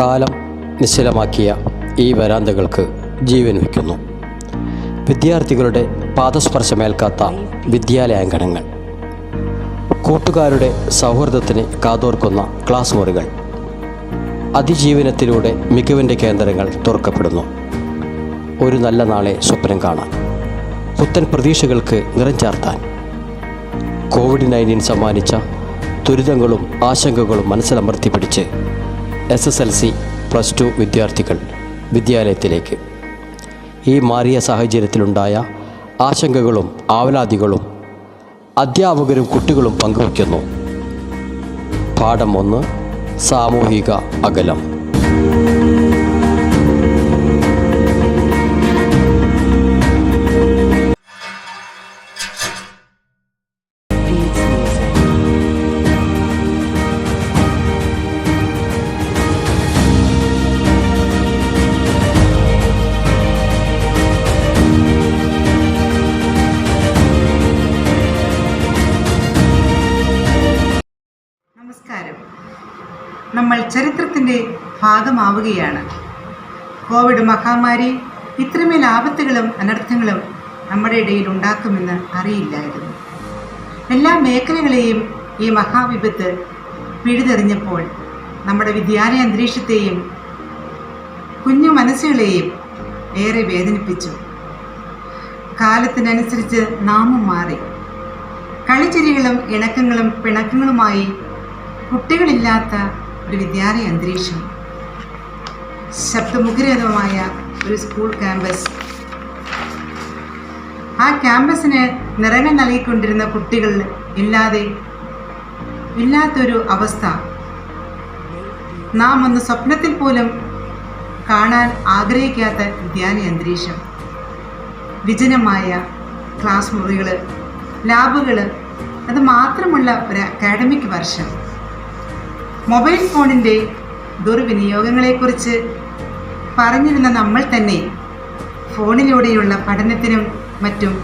കാലം നിശ്ചലമാക്കിയ ഈ വരാന്തകൾക്ക് ജീവൻ വയ്ക്കുന്നു വിദ്യാർത്ഥികളുടെ പാദസ്പർശമേൽക്കാത്ത വിദ്യാലയാങ്കണങ്ങൾ കൂട്ടുകാരുടെ സൗഹൃദത്തിന് കാതോർക്കുന്ന ക്ലാസ് മുറികൾ അതിജീവനത്തിലൂടെ മികവിന്റെ കേന്ദ്രങ്ങൾ തുറക്കപ്പെടുന്നു. ഒരു നല്ല നാളെ സ്വപ്നം കാണാൻ പുത്തൻ പ്രതീക്ഷകൾക്ക് നിറം ചാർത്താൻ കോവിഡ് നയന്റീൻ സമ്മാനിച്ച ദുരിതങ്ങളും ആശങ്കകളും മനസ്സിലമർത്തി പിടിച്ച് S S L C plus two വിദ്യാർത്ഥികൾ വിദ്യാലയത്തിലേക്ക്. ഈ മാറിയ സാഹചര്യത്തിലുണ്ടായ ആശങ്കകളും ആവലാതികളും അധ്യാപകരും കുട്ടികളും പങ്കുവയ്ക്കുന്നു. പാഠം ഒന്ന് സാമൂഹിക അകലം. നമ്മൾ ചരിത്രത്തിന്റെ ഭാഗമാവുകയാണ്. കോവിഡ് മഹാമാരി ഇത്രമേൽ ആപത്തുകളും അനർത്ഥങ്ങളും നമ്മുടെ ഇടയിൽ ഉണ്ടാക്കുമെന്ന് അറിയില്ലായിരുന്നു. എല്ലാ മേഖലകളെയും ഈ മഹാവിപത്ത് പിഴുതെറിഞ്ഞപ്പോൾ നമ്മുടെ വിദ്യാലയ അന്തരീക്ഷത്തെയും കുഞ്ഞു മനസ്സുകളെയും ഏറെ വേദനിപ്പിച്ചു. കാലത്തിനനുസരിച്ച് നാമം മാറി. കളിച്ചിരികളും ഇണക്കങ്ങളും പിണക്കങ്ങളുമായി കുട്ടികളില്ലാത്ത ഒരു വിദ്യാലയ അന്തരീക്ഷം. ശബ്ദമുഖരിതമായ ഒരു സ്കൂൾ ക്യാമ്പസ്. ആ ക്യാമ്പസിന് നിറങ്ങൾ നൽകിക്കൊണ്ടിരുന്ന കുട്ടികൾ ഇല്ലാതെ ഇല്ലാത്തൊരു അവസ്ഥ. നാം ഒന്ന് സ്വപ്നത്തിൽ പോലും കാണാൻ ആഗ്രഹിക്കാത്ത വിദ്യാലയ അന്തരീക്ഷം. വിജനമായ ക്ലാസ് മുറികൾ ലാബുകൾ അത് മാത്രമുള്ള ഒരു അക്കാഡമിക് വർഷം. മൊബൈൽ ഫോണിന്റെ ദുർവിനിയോഗങ്ങളെക്കുറിച്ച് പറഞ്ഞിരുന്ന നമ്മൾ തന്നെ ഫോണിലൂടെയുള്ള പഠനത്തിനും മറ്റും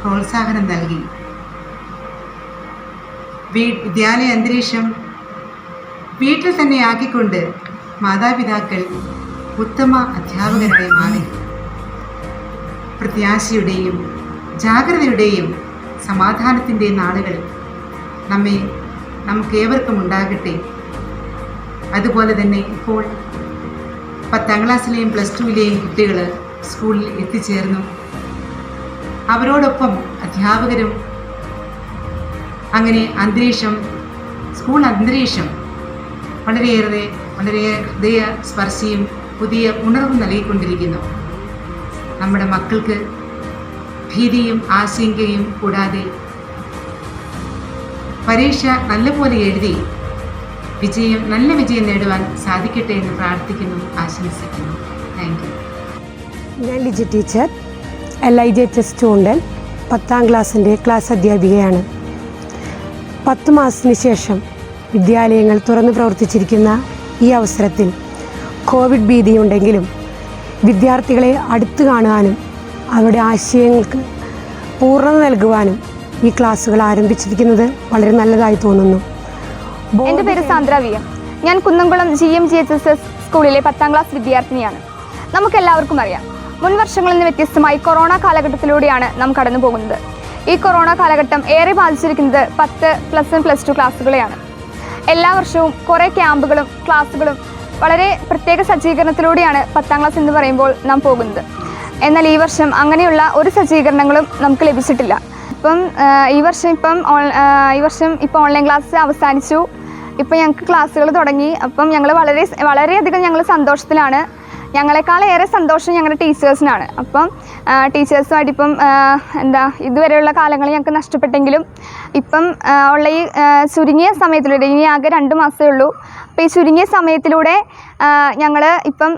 പ്രോത്സാഹനം നൽകി. വിദ്യാലയ അന്തരീക്ഷം വീട്ടിൽ തന്നെ ആക്കിക്കൊണ്ട് മാതാപിതാക്കൾ ഉത്തമ അധ്യാപകരായി മാറി. പ്രത്യാശയുടെയും ജാഗ്രതയുടെയും സമാധാനത്തിന്റെ നാളുകൾ നമ്മെ നമുക്കേവർക്കും ഉണ്ടാകട്ടെ. അതുപോലെ തന്നെ ഇപ്പോൾ പത്താം ക്ലാസ്സിലെയും പ്ലസ് ടുവിലെയും കുട്ടികൾ സ്കൂളിൽ എത്തിച്ചേർന്നു. അവരോടൊപ്പം അധ്യാപകരും അങ്ങനെ അന്തരീക്ഷം സ്കൂൾ അന്തരീക്ഷം വളരെയേറെ വളരെ ഹൃദയ സ്പർശിയും പുതിയ ഉണർവും നൽകിക്കൊണ്ടിരിക്കുന്നു. നമ്മുടെ മക്കൾക്ക് ഭീതിയും ആശങ്കയും കൂടാതെ പരീക്ഷ നല്ലപോലെ എഴുതി വിജയം നല്ല വിജയം നേടുവാൻ സാധിക്കട്ടെ എന്ന് പ്രാർത്ഥിക്കുന്നു ആശംസിക്കുന്നു. താങ്ക് യു ഞാൻ Liji teacher L I G H Chundal പത്താം ക്ലാസ്സിന്റെ ക്ലാസ് അധ്യാപികയാണ്. പത്ത് മാസത്തിന് ശേഷം വിദ്യാലയങ്ങൾ തുറന്നു പ്രവർത്തിച്ചിരിക്കുന്ന ഈ അവസരത്തിൽ കോവിഡ് ഭീതിയുണ്ടെങ്കിലും വിദ്യാർത്ഥികളെ അടുത്ത് കാണുവാനും അവരുടെ ആശയങ്ങൾക്ക് പൂർണത നൽകുവാനും ഈ ക്ലാസ്സുകൾ ആരംഭിച്ചിരിക്കുന്നത് വളരെ നല്ലതായി തോന്നുന്നു. എന്റെ പേര് സാന്ദ്ര വി എം. ഞാൻ Kunnamkulam G M G H S S സ്കൂളിലെ പത്താം ക്ലാസ് വിദ്യാർത്ഥിനിയാണ്. നമുക്കെല്ലാവർക്കും അറിയാം മുൻ വർഷങ്ങളിൽ നിന്ന് വ്യത്യസ്തമായി കൊറോണ കാലഘട്ടത്തിലൂടെയാണ് നാം കടന്നു പോകുന്നത്. ഈ കൊറോണ കാലഘട്ടം ഏറെ ബാധിച്ചിരിക്കുന്നത് പത്ത് പ്ലസ് വൺ പ്ലസ് ടു ക്ലാസ്സുകളെയാണ് എല്ലാ വർഷവും കുറേ ക്യാമ്പുകളും ക്ലാസ്സുകളും വളരെ പ്രത്യേക സജ്ജീകരണത്തിലൂടെയാണ് പത്താം ക്ലാസ് എന്ന് പറയുമ്പോൾ നാം പോകുന്നത്. എന്നാൽ ഈ വർഷം അങ്ങനെയുള്ള ഒരു സജ്ജീകരണങ്ങളും നമുക്ക് ലഭിച്ചിട്ടില്ല. ഇപ്പം ഈ വർഷം ഇപ്പം ഈ വർഷം ഇപ്പോൾ ഓൺലൈൻ ക്ലാസ് അവസാനിച്ചു. ഇപ്പം ഞങ്ങൾക്ക് ക്ലാസ്സുകൾ തുടങ്ങി. അപ്പം ഞങ്ങൾ വളരെ വളരെയധികം ഞങ്ങൾ സന്തോഷത്തിലാണ്. ഞങ്ങളെക്കാൾ ഏറെ സന്തോഷം ഞങ്ങളുടെ ടീച്ചേഴ്സിനാണ്. അപ്പം ടീച്ചേഴ്സുമായിട്ട് ഇപ്പം എന്താ ഇതുവരെയുള്ള കാലങ്ങൾ ഞങ്ങൾക്ക് നഷ്ടപ്പെട്ടെങ്കിലും ഇപ്പം ഉള്ള ഈ ചുരുങ്ങിയ സമയത്തിലൂടെ ഇനി ആകെ രണ്ട് മാസമേ ഉള്ളൂ. അപ്പോൾ ഈ ചുരുങ്ങിയ സമയത്തിലൂടെ ഞങ്ങൾ ഇപ്പം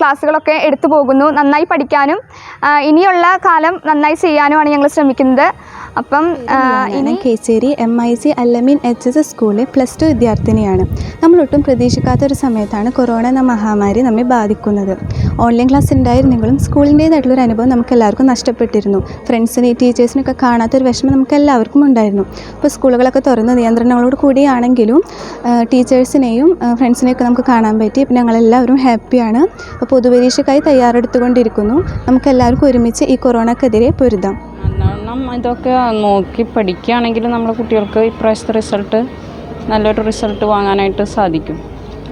ക്ലാസ്സുകളൊക്കെ എടുത്തു പോകുന്നു. നന്നായി പഠിക്കാനും ഇനിയുള്ള കാലം നന്നായി ചെയ്യാനുമാണ് ഞങ്ങൾ ശ്രമിക്കുന്നത്. അപ്പം ഇനി Kechery M I C Alameen H S S സ്കൂളിലെ പ്ലസ് ടു വിദ്യാർത്ഥിനിയാണ്. നമ്മൾ ഒട്ടും പ്രതീക്ഷിക്കാത്ത ഒരു സമയത്താണ് കൊറോണ എന്ന മഹാമാരി നമ്മെ ബാധിക്കുന്നത്. ഓൺലൈൻ ക്ലാസ് ഉണ്ടായിരുന്നെങ്കിലും സ്കൂളിന്റേതായിട്ടുള്ളൊരു അനുഭവം നമുക്ക് എല്ലാവർക്കും നഷ്ടപ്പെട്ടിരുന്നു. ഫ്രണ്ട്സിനെ ടീച്ചേഴ്സിനൊക്കെ കാണാത്തൊരു വിഷമം നമുക്ക് എല്ലാവർക്കും ഉണ്ടായിരുന്നു. ഇപ്പോൾ സ്കൂളുകളൊക്കെ തുറന്ന് നിയന്ത്രണങ്ങളോട് കൂടിയാണെങ്കിലും ടീച്ചേഴ്സിനെയും ഫ്രണ്ട്സിനെയൊക്കെ നമുക്ക് കാണാൻ പറ്റി. ഞങ്ങളെല്ലാവരും ഹാപ്പിയാണ്. അപ്പോൾ പൊതുപരീക്ഷയ്ക്കായി തയ്യാറെടുത്തുകൊണ്ടിരിക്കുന്നു. നമുക്ക് എല്ലാവർക്കും ഒരുമിച്ച് ഈ കൊറോണക്കെതിരെ പൊരുതാം. ഇതൊക്കെ നോക്കി പഠിക്കുകയാണെങ്കിൽ നമ്മുടെ കുട്ടികൾക്ക് ഇപ്രാവശ്യത്തെ റിസൾട്ട് നല്ലൊരു റിസൾട്ട് വാങ്ങാനായിട്ട് സാധിക്കും.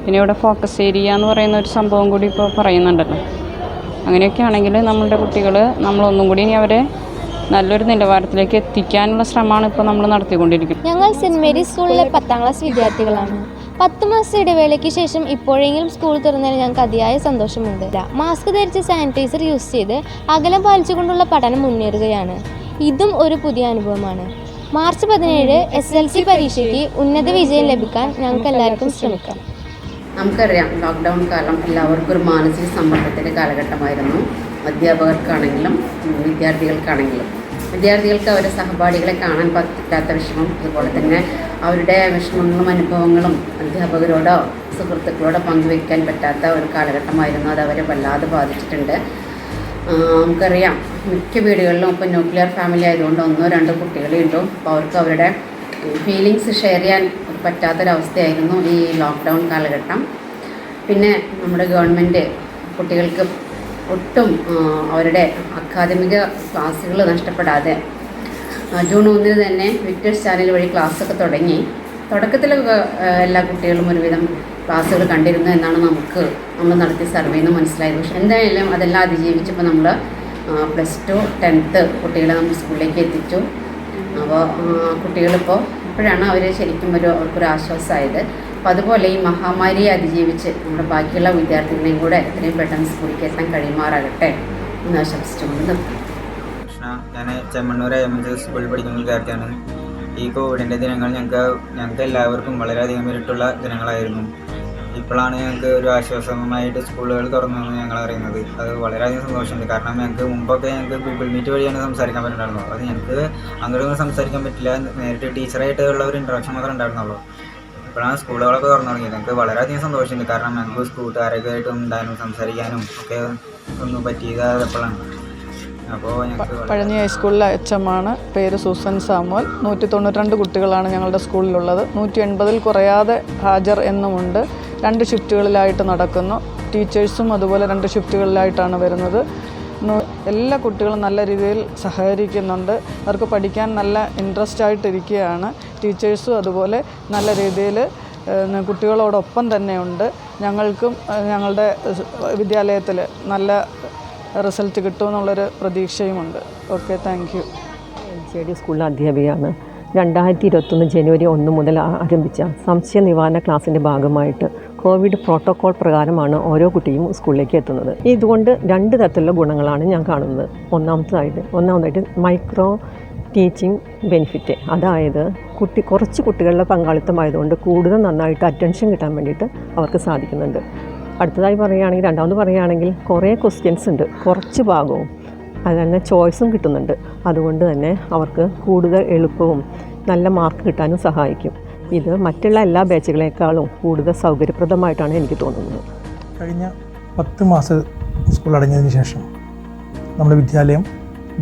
പിന്നെ ഇവിടെ ഫോക്കസ് ഏരിയ എന്ന് പറയുന്ന ഒരു സംഭവം കൂടി ഇപ്പോൾ പറയുന്നുണ്ടല്ലോ. അങ്ങനെയൊക്കെ ആണെങ്കിൽ നമ്മളുടെ കുട്ടികൾ നമ്മളൊന്നും കൂടി ഇനി അവരെ നല്ലൊരു നിലവാരത്തിലേക്ക് എത്തിക്കാനുള്ള ശ്രമമാണ് ഇപ്പോൾ നമ്മൾ നടത്തിക്കൊണ്ടിരിക്കുന്നത്. ഞങ്ങൾ സെന്റ് മേരീസ് സ്കൂളിലെ പത്താം ക്ലാസ് വിദ്യാർത്ഥികളാണ്. പത്ത് മാസത്തെ ഇടവേളയ്ക്ക് ശേഷം ഇപ്പോഴെങ്കിലും സ്കൂൾ തുറന്നതിൽ ഞങ്ങൾക്ക് അതിയായ സന്തോഷമുണ്ട്. മാസ്ക് ധരിച്ച് സാനിറ്റൈസർ യൂസ് ചെയ്ത് അകലം പാലിച്ചുകൊണ്ടുള്ള പഠനം മുന്നേറുകയാണ്. ഇതും ഒരു പുതിയ അനുഭവമാണ്. മാർച്ച് പതിനേഴ് എസ് എൽ സി പരീക്ഷയ്ക്ക് ഉന്നത വിജയം ലഭിക്കാൻ ഞങ്ങൾക്ക് എല്ലാവർക്കും ശ്രമിക്കാം. നമുക്കറിയാം ലോക്ക്ഡൗൺ കാലം എല്ലാവർക്കും ഒരു മാനസിക സമ്മർദ്ദത്തിന്റെ കാലഘട്ടമായിരുന്നു. അധ്യാപകർക്കാണെങ്കിലും വിദ്യാർത്ഥികൾക്കാണെങ്കിലും. വിദ്യാർത്ഥികൾക്ക് അവരുടെ സഹപാഠികളെ കാണാൻ പറ്റാത്ത വിഷമം അതുപോലെ തന്നെ അവരുടെ വിഷമങ്ങളും അനുഭവങ്ങളും അധ്യാപകരോടോ സുഹൃത്തുക്കളോടോ പങ്കുവയ്ക്കാൻ പറ്റാത്ത ഒരു കാലഘട്ടമായിരുന്നു. അത് അവരെ വല്ലാതെ ബാധിച്ചിട്ടുണ്ട്. നമുക്കറിയാം മിക്ക വീടുകളിലും ഇപ്പോൾ ന്യൂക്ലിയർ ഫാമിലി ആയതുകൊണ്ട് ഒന്നോ രണ്ടോ കുട്ടികളേ ഉണ്ടോ അപ്പോൾ അവർക്ക് അവരുടെ ഫീലിങ്സ് ഷെയർ ചെയ്യാൻ പറ്റാത്തൊരവസ്ഥയായിരുന്നു ഈ ലോക്ക്ഡൗൺ കാലഘട്ടം. പിന്നെ നമ്മുടെ ഗവൺമെന്റ് കുട്ടികൾക്ക് ഒട്ടും അവരുടെ അക്കാദമിക ക്ലാസ്സുകൾ നഷ്ടപ്പെടാതെ. ജൂൺ ഒന്നിന് തന്നെ വിക്ടേഴ്സ് ചാനൽ വഴി ക്ലാസ്സൊക്കെ തുടങ്ങി. തുടക്കത്തിലൊക്കെ എല്ലാ കുട്ടികളും ഒരുവിധം ക്ലാസ്സുകൾ കണ്ടിരുന്നു എന്നാണ് നമുക്ക് നമ്മൾ നടത്തിയ സർവേയിൽ നിന്ന് മനസ്സിലായത്. പക്ഷേ എന്തായാലും അതെല്ലാം അതിജീവിച്ചപ്പോൾ നമ്മൾ പ്ലസ് ടു ടെൻത്ത് കുട്ടികളെ നമ്മൾ സ്കൂളിലേക്ക് എത്തിച്ചു. അപ്പോൾ കുട്ടികളിപ്പോൾ ഇപ്പോഴാണ് അവർ ശരിക്കും ഒരു അവർക്കൊരു ആശ്വാസമായത്. അപ്പോൾ അതുപോലെ ഈ മഹാമാരിയെ അതിജീവിച്ച് നമ്മുടെ ബാക്കിയുള്ള വിദ്യാർത്ഥികളെയും കൂടെ എത്രയും പെട്ടെന്ന് സ്കൂളിലേക്ക് എത്താൻ കഴിയുമാറാകട്ടെ എന്ന് ആശംസിച്ചുകൊണ്ട് ഞാൻ ചെമ്മണ്ണൂർ എം എസ് സ്കൂളിൽ പഠിക്കുന്ന വിദ്യാർത്ഥിയാണ്. ഈ കോവിഡിന്റെ ദിനങ്ങൾ ഞങ്ങൾക്ക് ഞങ്ങൾക്ക് എല്ലാവർക്കും വളരെയധികം ഇരുട്ടുള്ള ദിനങ്ങളായിരുന്നു. ഇപ്പോഴാണ് ഞങ്ങൾക്ക് ഒരു ആശ്വാസമായിട്ട് സ്കൂളുകൾ തുറന്നതെന്ന് ഞങ്ങൾ അറിയുന്നത്. അത് വളരെയധികം സന്തോഷമുണ്ട്. കാരണം ഞങ്ങൾക്ക് മുമ്പൊക്കെ ഞങ്ങൾക്ക് ഗൂഗിൾ മീറ്റ് വഴിയാണ് സംസാരിക്കാൻ പറ്റുന്നുണ്ടായിരുന്നു അത് ഞങ്ങൾക്ക് അങ്ങോട്ടൊന്നും സംസാരിക്കാൻ പറ്റില്ല. നേരിട്ട് ടീച്ചറായിട്ടുള്ള ഒരു ഇൻട്രാക്ഷൻ മാത്രമേ ഉണ്ടായിരുന്നുള്ളൂ. ഇപ്പോഴാണ് സ്കൂളുകളൊക്കെ തുറന്നു തുടങ്ങിയത് ഞങ്ങൾക്ക് വളരെയധികം സന്തോഷമുണ്ട്. കാരണം ഞങ്ങൾക്ക് കൂട്ടുകാരൊക്കെ ആയിട്ടും ഉണ്ടായിരുന്നു സംസാരിക്കാനും ഒക്കെ ഒന്നും പറ്റിയത് എപ്പോഴാണ്. അപ്പോൾ ഞങ്ങൾക്ക് പഴഞ്ഞി ഹൈസ്കൂളിലെ ആണ് പേര് സൂസൻ സാമുവൽ. നൂറ്റി തൊണ്ണൂറ്റിരണ്ട് കുട്ടികളാണ് ഞങ്ങളുടെ സ്കൂളിലുള്ളത്. നൂറ്റി എൺപതിൽ കുറയാതെ ഹാജർ എന്നുമുണ്ട്. രണ്ട് ഷിഫ്റ്റുകളിലായിട്ട് നടക്കുന്നു. ടീച്ചേഴ്സും അതുപോലെ രണ്ട് ഷിഫ്റ്റുകളിലായിട്ടാണ് വരുന്നത്. എല്ലാ കുട്ടികളും നല്ല രീതിയിൽ സഹകരിക്കുന്നുണ്ട്. അവർക്ക് പഠിക്കാൻ നല്ല ഇൻട്രസ്റ്റ് ആയിട്ടിരിക്കുകയാണ്. ടീച്ചേഴ്സും അതുപോലെ നല്ല രീതിയിൽ കുട്ടികളോടൊപ്പം തന്നെയുണ്ട്. ഞങ്ങൾക്കും ഞങ്ങളുടെ വിദ്യാലയത്തിൽ നല്ല റിസൾട്ട് കിട്ടുമെന്നുള്ളൊരു പ്രതീക്ഷയുമുണ്ട്. Okay thank you J D സ്കൂളിലെ അധ്യാപികയാണ്. രണ്ടായിരത്തി ഇരുപത്തൊന്ന് ജനുവരി ഒന്ന് മുതൽ ആരംഭിച്ച സംശയ നിവാരണ ക്ലാസ്സിന്റെ ഭാഗമായിട്ട് കോവിഡ് പ്രോട്ടോകോൾ പ്രകാരമാണ് ഓരോ കുട്ടിയും സ്കൂളിലേക്ക് എത്തുന്നത്. ഇതുകൊണ്ട് രണ്ട് തരത്തിലുള്ള ഗുണങ്ങളാണ് ഞാൻ കാണുന്നത്. ഒന്നാമതായിട്ട് ഒന്നാമതായിട്ട് മൈക്രോ ടീച്ചിങ് ബെനിഫിറ്റ്. അതായത് കുട്ടി കുറച്ച് കുട്ടികളുടെ പങ്കാളിത്തമായതുകൊണ്ട് കൂടുതൽ നന്നായിട്ട് അറ്റൻഷൻ കിട്ടാൻ വേണ്ടിയിട്ട് അവർക്ക് സാധിക്കുന്നുണ്ട്. അടുത്തതായി പറയുകയാണെങ്കിൽ രണ്ടാമത് പറയുകയാണെങ്കിൽ കുറേ ക്വസ്റ്റ്യൻസ് ഉണ്ട്. കുറച്ച് ഭാഗവും അത് തന്നെ ചോയ്സും കിട്ടുന്നുണ്ട്. അതുകൊണ്ട് തന്നെ അവർക്ക് കൂടുതൽ എളുപ്പവും നല്ല മാർക്ക് കിട്ടാനും സഹായിക്കും. ഇത് മറ്റുള്ള എല്ലാ ബാച്ചുകളേക്കാളും കൂടുതൽ സൗകര്യപ്രദമായിട്ടാണ് എനിക്ക് തോന്നുന്നത്. കഴിഞ്ഞ പത്ത് മാസം സ്കൂൾ അടഞ്ഞതിന് ശേഷം നമ്മുടെ വിദ്യാലയം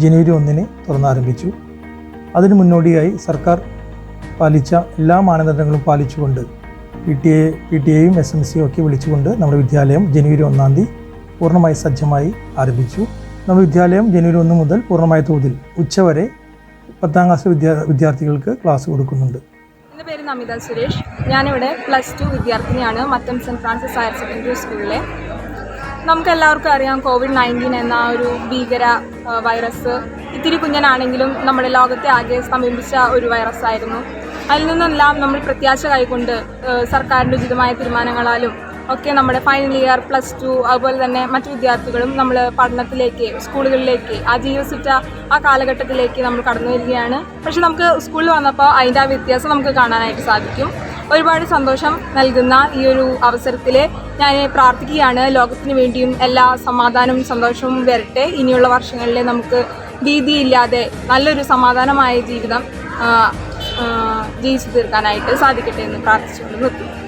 ജനുവരി ഒന്നിന് തുറന്നാരംഭിച്ചു. അതിന് മുന്നോടിയായി സർക്കാർ പാലിച്ച എല്ലാ മാനദണ്ഡങ്ങളും പാലിച്ചുകൊണ്ട് P T A P T എയും എസ് എം സിയും ഒക്കെ വിളിച്ചുകൊണ്ട് നമ്മുടെ വിദ്യാലയം ജനുവരി ഒന്നാം തീയതി പൂർണമായി സജ്ജമായി ആരംഭിച്ചു. നമ്മുടെ വിദ്യാലയം ജനുവരി ഒന്ന് മുതൽ പൂർണമായ തോതിൽ ഉച്ചവരെ പത്താം ക്ലാസ് വിദ്യാ വിദ്യാർത്ഥികൾക്ക് ക്ലാസ് കൊടുക്കുന്നുണ്ട്. എന്റെ പേര് നമിത സുരേഷ്. ഞാനിവിടെ പ്ലസ് ടു വിദ്യാർത്ഥിനിയാണ് Mattam Saint Francis higher secondary സ്കൂളിലെ. നമുക്കെല്ലാവർക്കും അറിയാം കോവിഡ് നയന്റീൻ എന്ന ഒരു ഭീകര വൈറസ് ഇത്തിരി കുഞ്ഞനാണെങ്കിലും നമ്മുടെ ലോകത്തെ ആകെ സമീപിച്ച ഒരു വൈറസ് ആയിരുന്നു. അതിൽ നിന്നെല്ലാം നമ്മൾ പ്രത്യാശ കൈക്കൊണ്ട് ആ, സർക്കാരിന്റെ ഉചിതമായ തീരുമാനങ്ങളാലും ഒക്കെ നമ്മുടെ ഫൈനൽ ഇയർ പ്ലസ് ടു അതുപോലെ തന്നെ മറ്റു വിദ്യാർത്ഥികളും നമ്മൾ പഠനത്തിലേക്ക് സ്കൂളുകളിലേക്ക് ആ ജീവിച്ചിട്ട ആ കാലഘട്ടത്തിലേക്ക് നമ്മൾ കടന്നു വരികയാണ്. പക്ഷെ നമുക്ക് സ്കൂളിൽ വന്നപ്പോൾ അതിന്റെ ആ വ്യത്യാസം നമുക്ക് കാണാനായിട്ട് സാധിക്കും. ഒരുപാട് സന്തോഷം നൽകുന്ന ഈ ഒരു അവസരത്തിൽ ഞാൻ പ്രാർത്ഥിക്കുകയാണ്. ലോകത്തിന് വേണ്ടിയും എല്ലാ സമാധാനവും സന്തോഷവും വരട്ടെ. ഇനിയുള്ള വർഷങ്ങളിൽ നമുക്ക് ഭീതിയില്ലാതെ നല്ലൊരു സമാധാനമായ ജീവിതം ജീവിച്ചു തീർക്കാനായിട്ട് സാധിക്കട്ടെ എന്ന് പ്രാർത്ഥിച്ചുകൊണ്ട് നിർത്തുന്നു.